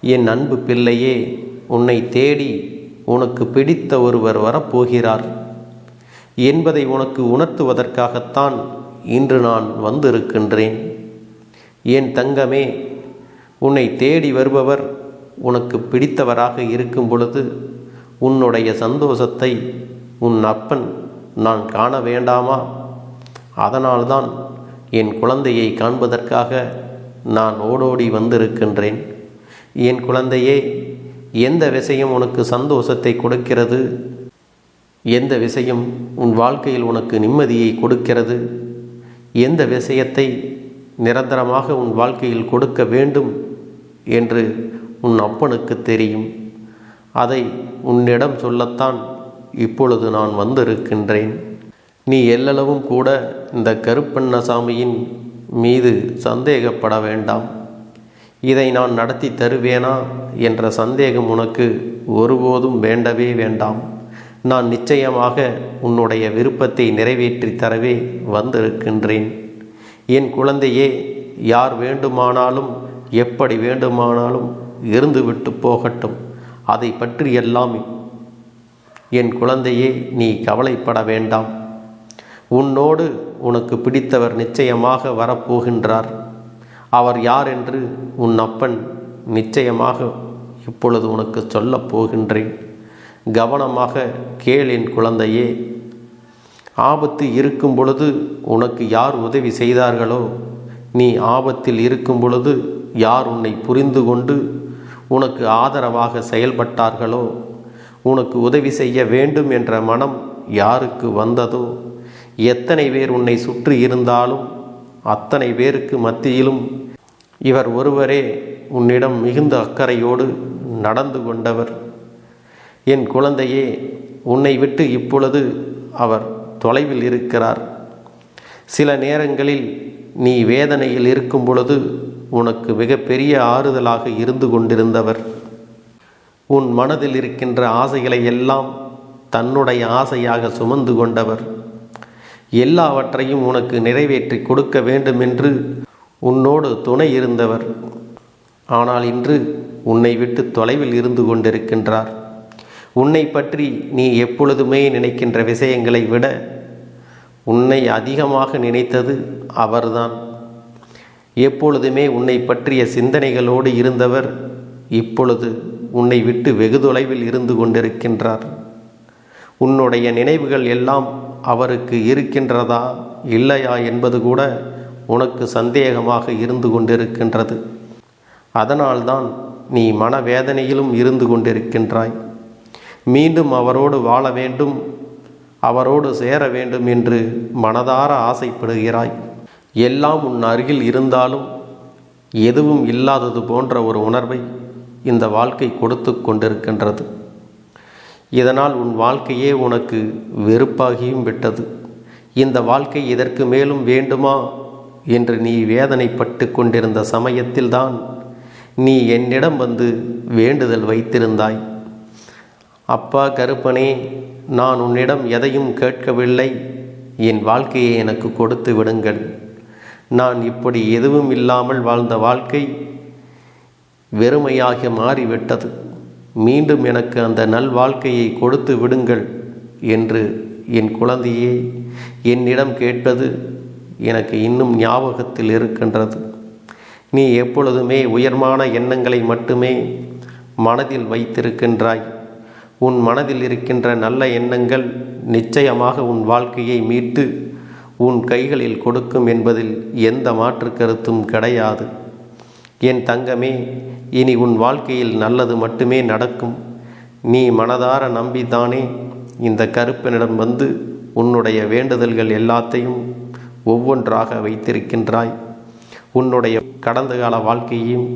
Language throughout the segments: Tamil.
என் அன்பு பிள்ளையே உன்னை தேடி உனக்கு பிடித்த ஒருவர் வரப்போகிறார். என்பதை உனக்கு உணர்த்துவதற்காகத்தான் இன்று நான் வந்திருக்கின்றேன். என் தங்கமே உன்னை தேடி வருபவர் உனக்கு பிடித்தவராக இருக்கும் பொழுது உன்னுடைய சந்தோஷத்தை உன் அப்பன் நான் காண வேண்டாமா? அதனால்தான் என் குழந்தையை காண்பதற்காக நான் ஓடோடி வந்திருக்கின்றேன். என் குழந்தையே எந்த விஷயம் உனக்கு சந்தோஷத்தை கொடுக்கிறது? எந்த விஷயம் உன் வாழ்க்கையில் உனக்கு நிம்மதியை கொடுக்கிறது? எந்த விஷயத்தை நிரந்தரமாக உன் வாழ்க்கையில் கொடுக்க வேண்டும் என்று உன் அப்பனுக்கு தெரியும்? அதை உன்னிடம் சொல்லத்தான் இப்பொழுது நான் வந்திருக்கின்றேன். நீ எல்லளவும் கூட இந்த கருப்பண்ணசாமியின் மீது சந்தேகப்பட வேண்டாம். இதை நான் நடத்தி தருவேனா என்ற சந்தேகம் உனக்கு ஒருபோதும் வேண்டவே வேண்டாம். நான் நிச்சயமாக உன்னுடைய விருப்பத்தை நிறைவேற்றி தரவே வந்திருக்கின்றேன். என் குழந்தையே யார் வேண்டுமானாலும் எப்படி வேண்டுமானாலும் இருந்துவிட்டு போகட்டும். அதை பற்றி எல்லாம் என் குழந்தையே நீ கவலைப்பட வேண்டாம். உன்னோடு உனக்கு பிடித்தவர் நிச்சயமாக வரப்போகின்றார். அவர் யார் என்று உன் அப்பன் நிச்சயமாக இப்பொழுது உனக்கு சொல்லப் போகின்றேன். கவனமாக கேள் என் குழந்தையே. ஆபத்து இருக்கும் பொழுது உனக்கு யார் உதவி செய்தார்களோ நீ ஆபத்தில் இருக்கும் பொழுது யார் உன்னை புரிந்து கொண்டு உனக்கு ஆதரவாக செயல்பட்டார்களோ உனக்கு உதவி செய்ய வேண்டும் என்ற மனம் யாருக்கு வந்ததோ எத்தனை பேர் உன்னை சுற்றி இருந்தாலும் அத்தனை பேருக்கு மத்தியிலும் இவர் ஒருவரே உன்னிடம் மிகுந்த அக்கறையோடு நடந்து கொண்டவர். என் குழந்தையே உன்னை விட்டு இப்பொழுது அவர் தொலைவில் இருக்கிறார். சில நேரங்களில் நீ வேதனையில் இருக்கும் பொழுது உனக்கு மிகப்பெரிய ஆறுதலாக இருந்து கொண்டிருந்தவர். உன் மனதில் இருக்கின்ற ஆசைகளை எல்லாம் தன்னுடைய ஆசையாக சுமந்து கொண்டவர். எல்லாவற்றையும் உனக்கு நிறைவேற்றி கொடுக்க வேண்டும் என்று உன்னோடு துணை இருந்தவர். ஆனால் இன்று உன்னை விட்டு தொலைவில் இருந்து கொண்டிருக்கின்றார். உன்னை பற்றி நீ எப்பொழுதுமே நினைக்கின்ற விஷயங்களை விட உன்னை அதிகமாக நினைத்தது அவர்தான். எப்பொழுதுமே உன்னை பற்றிய சிந்தனைகளோடு இருந்தவர் இப்பொழுது உன்னை விட்டு வெகு தொலைவில் இருந்து கொண்டிருக்கின்றார். உன்னுடைய நினைவுகள் எல்லாம் அவருக்கு இருக்கின்றதா இல்லையா என்பது கூட உனக்கு சந்தேகமாக இருந்து கொண்டிருக்கின்றது. அதனால்தான் நீ மனவேதனையிலும் இருந்து கொண்டிருக்கின்றாய். மீண்டும் அவரோடு வாழ வேண்டும் அவரோடு சேர வேண்டும் என்று மனதார ஆசைப்படுகிறாய். எல்லாம் உன் அருகில் இருந்தாலும் எதுவும் இல்லாதது போன்ற ஒரு உணர்வை இந்த வாழ்க்கை கொடுத்து கொண்டிருக்கின்றது. இதனால் உன் வாழ்க்கையே உனக்கு வெறுப்பாகியும் விட்டது. இந்த வாழ்க்கை இதற்கு மேலும் வேண்டுமா? என்று நீ வேதனைப்பட்டு கொண்டிருந்த சமயத்தில்தான் நீ என்னிடம் வந்து வேண்டுதல் வைத்திருந்தாய். அப்பா கருப்பனே நான் உன்னிடம் எதையும் கேட்கவில்லை. என் வாழ்க்கையை எனக்கு கொடுத்து விடுங்கள். நான் இப்படி எதுவும் இல்லாமல் வாழ்ந்த வாழ்க்கை வெறுமையாக மாறிவிட்டது. மீண்டும் எனக்கு அந்த நல் வாழ்க்கையை கொடுத்து விடுங்கள் என்று என் குழந்தையே என்னிடம் கேட்பது எனக்கு இன்னும் ஞாபகத்தில் இருக்கின்றது. நீ எப்பொழுதுமே உயர்மான எண்ணங்களை மட்டுமே மனதில் வைத்திருக்கின்றாய். உன் மனதில் இருக்கின்ற நல்ல எண்ணங்கள் நிச்சயமாக உன் வாழ்க்கையை மீட்டு உன் கைகளில் கொடுக்கும் என்பதில் எந்த மாற்று கருத்தும் கிடையாது. என் தங்கமே இனி உன் வாழ்க்கையில் நல்லது மட்டுமே நடக்கும். நீ மனதார நம்பித்தானே இந்த கருப்பனிடம் வந்து உன்னுடைய வேண்டுதல்கள் எல்லாத்தையும் ஒவ்வொன்றாக வைத்திருக்கின்றாய். உன்னுடைய கடந்த கால வாழ்க்கையையும்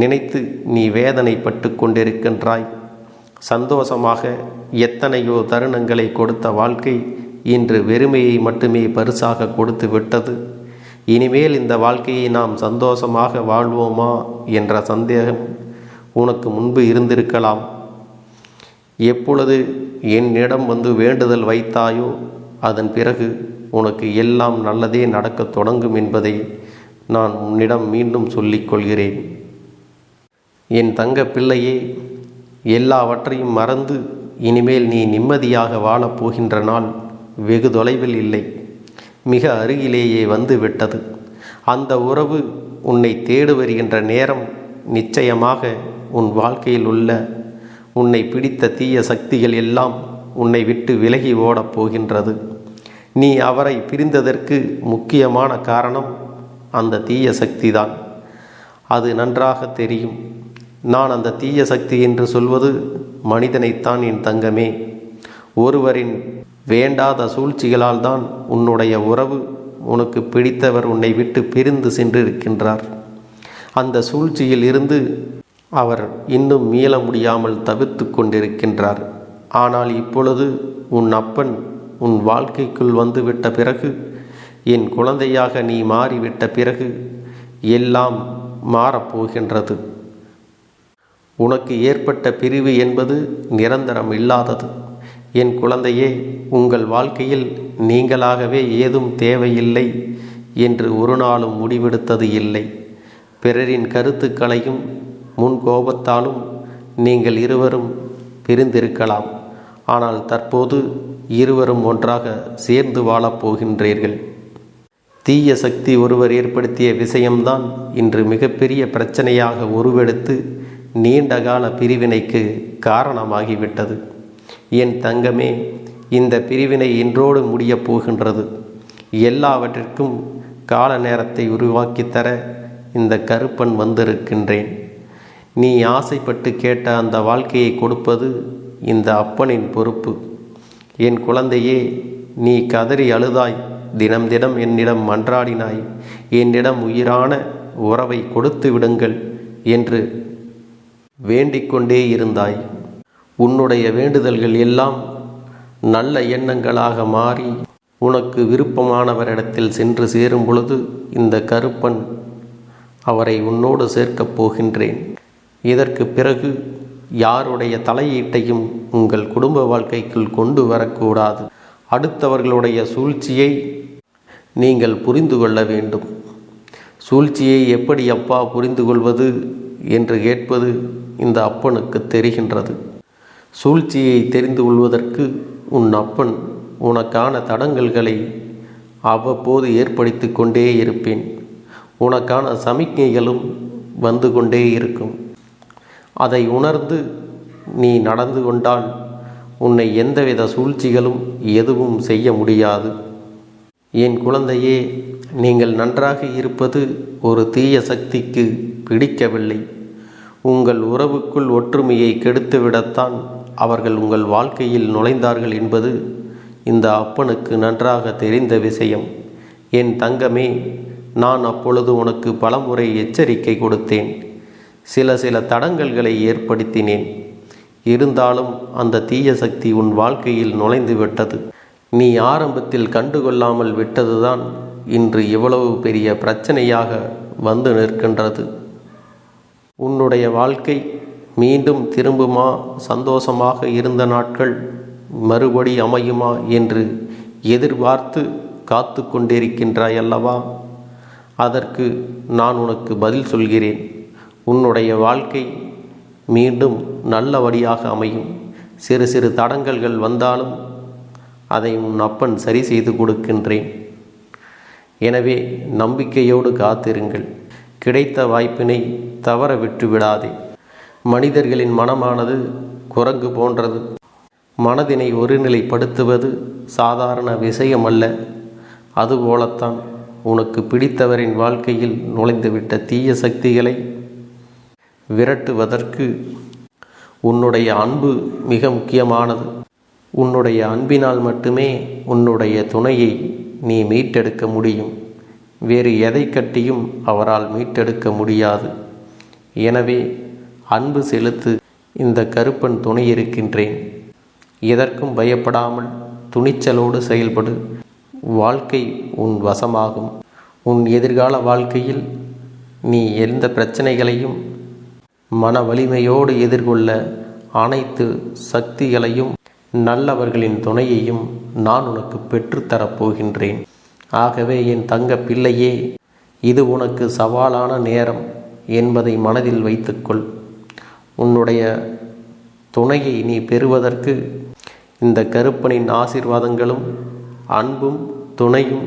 நினைத்து நீ வேதனைப்பட்டு கொண்டிருக்கின்றாய். சந்தோஷமாக எத்தனையோ தருணங்களை கொடுத்த வாழ்க்கை இன்று வெறுமையை மட்டுமே பரிசாக கொடுத்து விட்டது. இனிமேல் இந்த வாழ்க்கையை நாம் சந்தோஷமாக வாழ்வோமா என்ற சந்தேகம் உனக்கு முன்பு இருந்திருக்கலாம். எப்பொழுது என்னிடம் வந்து வேண்டுதல் வைத்தாயோ அதன் பிறகு உனக்கு எல்லாம் நல்லதே நடக்கத் தொடங்கும் என்பதை நான் உன்னிடம் மீண்டும் சொல்லிக் கொள்கிறேன். என் தங்க பிள்ளையே எல்லாவற்றையும் மறந்து இனிமேல் நீ நிம்மதியாக வாழப் போகின்ற நாள் வெகு தொலைவில் இல்லை. மிக அருகிலேயே வந்து விட்டது. அந்த உறவு உன்னை தேடு வருகின்ற நேரம் நிச்சயமாக உன் வாழ்க்கையில் உள்ள உன்னை பிடித்த தீய சக்திகள் எல்லாம் உன்னை விட்டு விலகி ஓடப் போகின்றது. நீ அவரை பிரிந்ததற்கு முக்கியமான காரணம் அந்த தீய சக்திதான். அது நன்றாக தெரியும். நான் அந்த தீய சக்தி என்று சொல்வது மனிதனைத்தான் என் தங்கமே. ஒருவரின் வேண்டாத சூழ்ச்சிகளால் தான் உன்னுடைய உறவு உனக்கு பிடித்தவர் உன்னை விட்டு பிரிந்து சென்றிருக்கின்றார். அந்த சூழ்ச்சியில் இருந்து அவர் இன்னும் மீள முடியாமல் தவிர்த்து கொண்டிருக்கின்றார். ஆனால் இப்பொழுது உன் அப்பன் உன் வாழ்க்கைக்குள் வந்துவிட்ட பிறகு என் குழந்தையாக நீ மாறிவிட்ட பிறகு எல்லாம் மாறப்போகின்றது. உனக்கு ஏற்பட்ட பிரிவு என்பது நிரந்தரம் இல்லாதது. என் குழந்தையே உங்கள் வாழ்க்கையில் நீங்களாகவே ஏதும் தேவையில்லை என்று ஒரு நாளும் முடிவெடுத்தது இல்லை. பிறரின் கருத்துக்களையும் முன் கோபத்தாலும் நீங்கள் இருவரும் பிரிந்திருக்கலாம். ஆனால் தற்போது இருவரும் ஒன்றாக சேர்ந்து வாழப் போகின்றீர்கள். தீய சக்தி ஒருவர் ஏற்படுத்திய விஷயம்தான் இன்று மிகப்பெரிய பிரச்சனையாக உருவெடுத்து நீண்டகால பிரிவினைக்கு காரணமாகிவிட்டது. என் தங்கமே இந்த பிரிவினை இன்றோடு முடியப் போகின்றது. எல்லாவற்றிற்கும் கால நேரத்தை உருவாக்கித் தர இந்த கருப்பன் வந்திருக்கின்றேன். நீ ஆசைப்பட்டு கேட்ட அந்த வாழ்க்கையை கொடுப்பது இந்த அப்பனின் பொறுப்பு. என் குழந்தையே நீ கதறி அழுதாய். தினம் தினம் என்னிடம் மன்றாடினாய். என்னிடம் உயிரான உறவை கொடுத்து விடுங்கள் என்று வேண்டிக்கொண்டே இருந்தாய். உன்னுடைய வேண்டுதல்கள் எல்லாம் நல்ல எண்ணங்களாக மாறி உனக்கு விருப்பமானவரிடத்தில் சென்று சேரும் பொழுது இந்த கருப்பன் அவரை உன்னோடு சேர்க்கப் போகின்றேன். இதற்கு பிறகு யாருடைய தலையீட்டையும் உங்கள் குடும்ப வாழ்க்கைக்குள் கொண்டு வரக்கூடாது. அடுத்தவர்களுடைய சூழ்ச்சியை நீங்கள் புரிந்து கொள்ள வேண்டும். சூழ்ச்சியை எப்படி அப்பா புரிந்து கொள்வது என்று கேட்பது இந்த அப்பனுக்கு தெரிகின்றது. சூழ்ச்சியை தெரிந்து கொள்வதற்கு உன் அப்பன் உனக்கான தடங்கல்களை அவ்வப்போது ஏற்படுத்தி கொண்டே இருப்பேன். உனக்கான சமிக்ஞைகளும் வந்து கொண்டே இருக்கும். அதை உணர்ந்து நீ நடந்து கொண்டால் உன்னை எந்தவித சூழ்ச்சிகளும் எதுவும் செய்ய முடியாது. என் குழந்தையே நீங்கள் நன்றாக இருப்பது ஒரு தீய சக்திக்கு பிடிக்கவில்லை. உங்கள் உறவுக்குள் ஒற்றுமையை கெடுத்துவிடத்தான் அவர்கள் உங்கள் வாழ்க்கையில் நுழைந்தார்கள் என்பது இந்த அப்பனுக்கு நன்றாக தெரிந்த விஷயம். என் தங்கமே நான் அப்பொழுது உனக்கு பலமுறை எச்சரிக்கை கொடுத்தேன். சில சில தடங்கல்களை ஏற்படுத்தினேன். இருந்தாலும் அந்த தீய சக்தி உன் வாழ்க்கையில் நுழைந்து விட்டது. நீ ஆரம்பத்தில் கண்டுகொள்ளாமல் விட்டதுதான் இன்று இவ்வளவு பெரிய பிரச்சனையாக வந்து நிற்கின்றது. உன்னுடைய வாழ்க்கை மீண்டும் திரும்புமா? சந்தோஷமாக இருந்த நாட்கள் மறுபடி அமையுமா என்று எதிர்பார்த்து காத்து கொண்டிருக்கின்றாய் அல்லவா அதற்கு நான் உனக்கு பதில் சொல்கிறேன். உன்னுடைய வாழ்க்கை மீண்டும் நல்லபடியாக அமையும். சிறு சிறு தடங்கல்கள் வந்தாலும் அதை உன் அப்பன் சரி செய்து கொடுக்கின்றேன். எனவே நம்பிக்கையோடு காத்திருங்கள். கிடைத்த வாய்ப்பினை தவற விட்டு விடாதே மனிதர்களின் மனமானது குரங்கு போன்றது. மனதினை ஒருநிலைப்படுத்துவது சாதாரண விஷயம் அல்ல அதுபோலத்தான் உனக்கு பிடித்தவரின் வாழ்க்கையில் நுழைந்துவிட்ட தீய சக்திகளை விரட்டுவதற்கு உன்னுடைய அன்பு மிக முக்கியமானது. உன்னுடைய அன்பினால் மட்டுமே உன்னுடைய துணையை நீ மீட்டெடுக்க முடியும். வேறு எதை கட்டியும் அவரால் மீட்டெடுக்க முடியாது. எனவே அன்பு செலுத்து இந்த கருப்பன் துணை இருக்கின்றேன். எதற்கும் பயப்படாமல் துணிச்சலோடு செயல்படு. வாழ்க்கை உன் வசமாகும். உன் எதிர்கால வாழ்க்கையில் நீ எந்த பிரச்சனைகளையும் மன வலிமையோடு எதிர்கொள்ள அனைத்து சக்திகளையும் நல்லவர்களின் துணையையும் நான் உனக்கு பெற்றுத்தரப் போகின்றேன். ஆகவே என் தங்க பிள்ளையே இது உனக்கு சவாலான நேரம் என்பதை மனதில் வைத்துக்கொள். உன்னுடைய துணையை நீ பெறுவதற்கு இந்த கருப்பனின் ஆசீர்வாதங்களும் அன்பும் துணையும்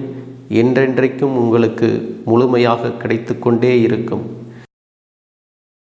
என்றென்றைக்கும் உங்களுக்கு முழுமையாக கிடைத்து கொண்டே இருக்கும்.